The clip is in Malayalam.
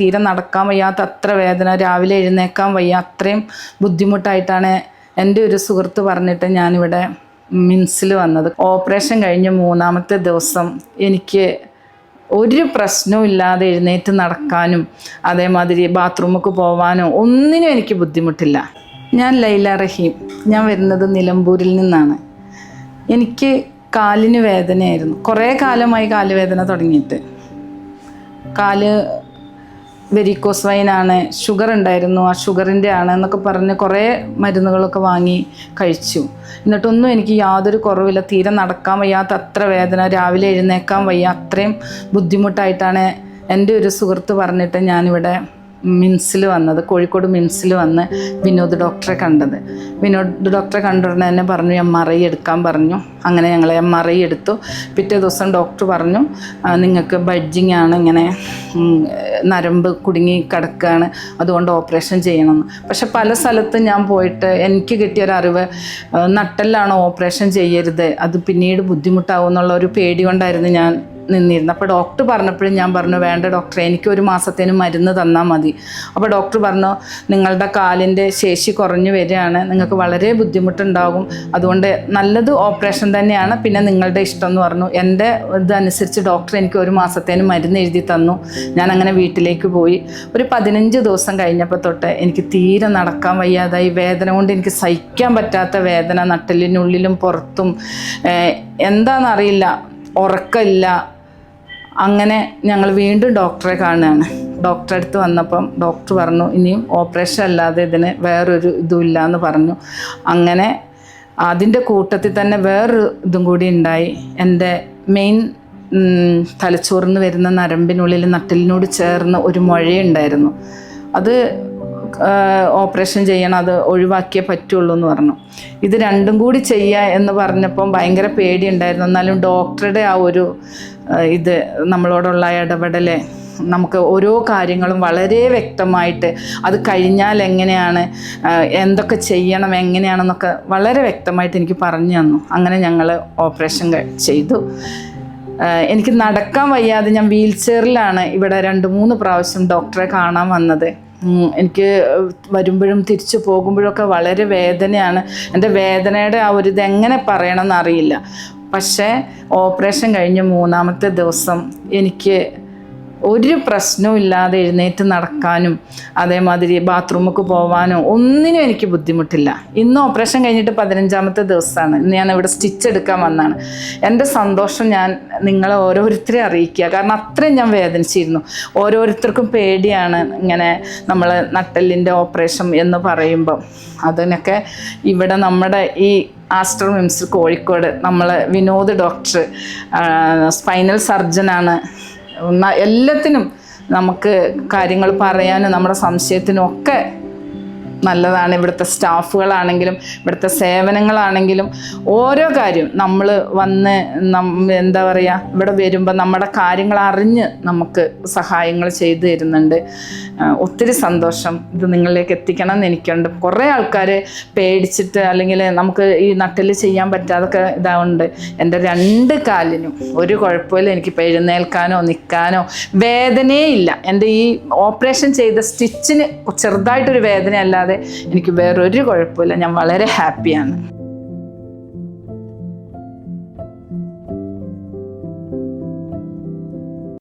തീരെ നടക്കാൻ വയ്യാത്ത അത്ര വേദന. രാവിലെ എഴുന്നേക്കാൻ വയ്യ. അത്രയും ബുദ്ധിമുട്ടായിട്ടാണ് എന്റെ ഒരു സുഹൃത്ത് പറഞ്ഞിട്ട് ഞാനിവിടെ മിൻസിൽ വന്നത്. ഓപ്പറേഷൻ കഴിഞ്ഞ് മൂന്നാമത്തെ ദിവസം എനിക്ക് ഒരു പ്രശ്നവും ഇല്ലാതെ എഴുന്നേറ്റ് നടക്കാനും അതേമാതിരി ബാത്റൂമിലേക്ക് പോവാനും ഒന്നിനും എനിക്ക് ബുദ്ധിമുട്ടില്ല. ഞാൻ ലൈല റഹീം. ഞാൻ വരുന്നത് നിലമ്പൂരിൽ നിന്നാണ്. എനിക്ക് കാലിന് വേദനയായിരുന്നു. കുറേ കാലമായി കാലുവേദന തുടങ്ങിയിട്ട്. കാൽ വെരിക്കോസ് വൈനാണ് ഷുഗർ ഉണ്ടായിരുന്നു ആ ഷുഗറിന്റെ ആണ് എന്നൊക്കെ പറഞ്ഞ് കുറേ മരുന്നുകളൊക്കെ വാങ്ങി കഴിച്ചു. എന്നിട്ടൊന്നും എനിക്ക് യാതൊരു കുറവില്ല തീരെ നടക്കാൻ വയ്യാത്ത അത്ര വേദന രാവിലെ എഴുന്നേക്കാൻ വയ്യ അത്രയും ബുദ്ധിമുട്ടായിട്ടാണ് എന്റെ ഒരു സുഹൃത്ത് പറഞ്ഞിട്ട് ഞാനിവിടെ മിൻസിൽ വന്നത് കോഴിക്കോട് മിൻസിൽ വന്ന് വിനോദ് ഡോക്ടറെ കണ്ടത്. വിനോദ് ഡോക്ടറെ കണ്ട ഉടനെ തന്നെ പറഞ്ഞു എം ആർ ഐ എടുക്കാൻ പറഞ്ഞു. അങ്ങനെ ഞങ്ങൾ എം ആർ ഐ എടുത്തു. പിറ്റേ ദിവസം ഡോക്ടർ പറഞ്ഞു നിങ്ങൾക്ക് ബഡ്ജിങ് ആണ് ഇങ്ങനെ നരമ്പ് കുടുങ്ങി കിടക്കുകയാണ് അതുകൊണ്ട് ഓപ്പറേഷൻ ചെയ്യണമെന്ന് പക്ഷെ പല സ്ഥലത്തും ഞാൻ പോയിട്ട് എനിക്ക് കിട്ടിയൊരറിവ് നട്ടെല്ലാണ് ഓപ്പറേഷൻ ചെയ്യരുത്. അത് പിന്നീട് ബുദ്ധിമുട്ടാവും എന്നുള്ള ഒരു പേടി കൊണ്ടായിരുന്നു ഞാൻ നിന്നിരുന്നു. അപ്പോൾ ഡോക്ടർ പറഞ്ഞപ്പോഴും ഞാൻ പറഞ്ഞു വേണ്ട ഡോക്ടറെ എനിക്ക് ഒരു മാസത്തേന് മരുന്ന് തന്നാൽ മതി. അപ്പോൾ ഡോക്ടർ പറഞ്ഞു നിങ്ങളുടെ കാലിന്റെ ശേഷി കുറഞ്ഞു വരികയാണ്. നിങ്ങൾക്ക് വളരെ ബുദ്ധിമുട്ടുണ്ടാകും. അതുകൊണ്ട് നല്ലത് ഓപ്പറേഷൻ തന്നെയാണ്. പിന്നെ നിങ്ങളുടെ ഇഷ്ടം എന്ന് പറഞ്ഞു. എന്റെ ഇതനുസരിച്ച് ഡോക്ടർ എനിക്ക് ഒരു മാസത്തേന് മരുന്ന് എഴുതി തന്നു. ഞാൻ അങ്ങനെ വീട്ടിലേക്ക് പോയി. ഒരു പതിനഞ്ച് ദിവസം കഴിഞ്ഞപ്പോൾ തൊട്ട് എനിക്ക് തീരെ നടക്കാൻ വയ്യാതായി. വേദന കൊണ്ട് എനിക്ക് സഹിക്കാൻ പറ്റാത്ത വേദന. നട്ടലിനുള്ളിലും പുറത്തും എന്താണെന്നറിയില്ല ഉറക്കമില്ല. അങ്ങനെ ഞങ്ങൾ വീണ്ടും ഡോക്ടറെ കാണുകയാണ്. ഡോക്ടറെ അടുത്ത് വന്നപ്പം ഡോക്ടർ പറഞ്ഞു ഇനിയും ഓപ്പറേഷൻ അല്ലാതെ ഇതിന് വേറൊരു ഇതുമില്ല എന്ന് പറഞ്ഞു. അങ്ങനെ അതിന്റെ കൂട്ടത്തിൽ തന്നെ വേറൊരു ഇതും കൂടി ഉണ്ടായി. എന്റെ മെയിൻ തലച്ചോറിന്ന് വരുന്ന നരമ്പിനുള്ളിൽ നട്ടിലിനോട് ചേർന്ന് ഒരു മുഴയുണ്ടായിരുന്നു. അത് ഓപ്പറേഷൻ ചെയ്യണം അത് ഒഴിവാക്കിയേ പറ്റുള്ളൂ എന്ന് പറഞ്ഞു. ഇത് രണ്ടും കൂടി ചെയ്യുക എന്ന് പറഞ്ഞപ്പം ഭയങ്കര പേടിയുണ്ടായിരുന്നു. എന്നാലും ഡോക്ടറുടെ ആ ഒരു ഇത് നമ്മളോടുള്ള ഇടപെടൽ നമുക്ക് ഓരോ കാര്യങ്ങളും വളരെ വ്യക്തമായിട്ട് അത് കഴിഞ്ഞാൽ എങ്ങനെയാണ് എന്തൊക്കെ ചെയ്യണം എങ്ങനെയാണെന്നൊക്കെ വളരെ വ്യക്തമായിട്ട് എനിക്ക് പറഞ്ഞു തന്നു. അങ്ങനെ ഞങ്ങൾ ഓപ്പറേഷൻ ചെയ്തു. എനിക്ക് നടക്കാൻ വയ്യാതെ ഞാൻ വീൽ ചെയറിലാണ് ഇവിടെ രണ്ട് മൂന്ന് പ്രാവശ്യം ഡോക്ടറെ കാണാൻ വന്നത്. എനിക്ക് വരുമ്പോഴും തിരിച്ചു പോകുമ്പോഴൊക്കെ വളരെ വേദനയാണ്. എന്റെ വേദനയുടെ ആ ഒരു ഇതെങ്ങനെ പറയണമെന്ന് അറിയില്ല. പക്ഷേ ഓപ്പറേഷൻ കഴിഞ്ഞ് മൂന്നാമത്തെ ദിവസം എനിക്ക് ഒരു പ്രശ്നവും ഇല്ലാതെ എഴുന്നേറ്റ് നടക്കാനും അതേമാതിരി ബാത്റൂമിലേക്ക് പോവാനോ ഒന്നിനും എനിക്ക് ബുദ്ധിമുട്ടില്ല. ഇന്ന് ഓപ്പറേഷൻ കഴിഞ്ഞിട്ട് പതിനഞ്ചാമത്തെ ദിവസമാണ്. ഇന്ന് ഞാൻ ഇവിടെ സ്റ്റിച്ച് എടുക്കാൻ വന്നാണ്. എന്റെ സന്തോഷം ഞാൻ നിങ്ങളെ ഓരോരുത്തരെ അറിയിക്കുക. കാരണം അത്രയും ഞാൻ വേദനിച്ചിരുന്നു. ഓരോരുത്തർക്കും പേടിയാണ് ഇങ്ങനെ നമ്മൾ നട്ടെല്ലിന്റെ ഓപ്പറേഷൻ എന്ന് പറയുമ്പം. അതിനൊക്കെ ഇവിടെ നമ്മുടെ ഈ ആസ്റ്റർ മിംസ് കോഴിക്കോട് നമ്മൾ വിനോദ് ഡോക്ടർ സ്പൈനൽ സർജനാണ്. എല്ലാത്തിനും നമുക്ക് കാര്യങ്ങൾ പറയാനും നമ്മുടെ സംശയത്തിനും ഒക്കെ നല്ലതാണ്. ഇവിടുത്തെ സ്റ്റാഫുകളാണെങ്കിലും ഇവിടുത്തെ സേവനങ്ങളാണെങ്കിലും ഓരോ കാര്യം നമ്മൾ വന്ന് എന്താ പറയുക ഇവിടെ വരുമ്പോൾ നമ്മുടെ കാര്യങ്ങൾ അറിഞ്ഞ് നമുക്ക് സഹായങ്ങൾ ചെയ്തു തരുന്നുണ്ട്. ഒത്തിരി സന്തോഷം ഇത് നിങ്ങളിലേക്ക് എത്തിക്കണം എന്ന് എനിക്കുണ്ട്. കുറേ ആൾക്കാർ പേടിച്ചിട്ട് അല്ലെങ്കിൽ നമുക്ക് ഈ നട്ടിൽ ചെയ്യാൻ പറ്റാതൊക്കെ ഇതാവുണ്ട് എന്റെ രണ്ട് കാലിനും ഒരു കുഴപ്പമില്ല. എനിക്കിപ്പോൾ എഴുന്നേൽക്കാനോ നിൽക്കാനോ വേദനയേ ഇല്ല എന്റെ ഈ ഓപ്പറേഷൻ ചെയ്ത സ്റ്റിച്ചിന് ചെറുതായിട്ടൊരു വേദന അല്ലാതെ എനിക്ക് വേറൊരു കുഴപ്പമില്ല. ഞാൻ വളരെ ഹാപ്പിയാണ്.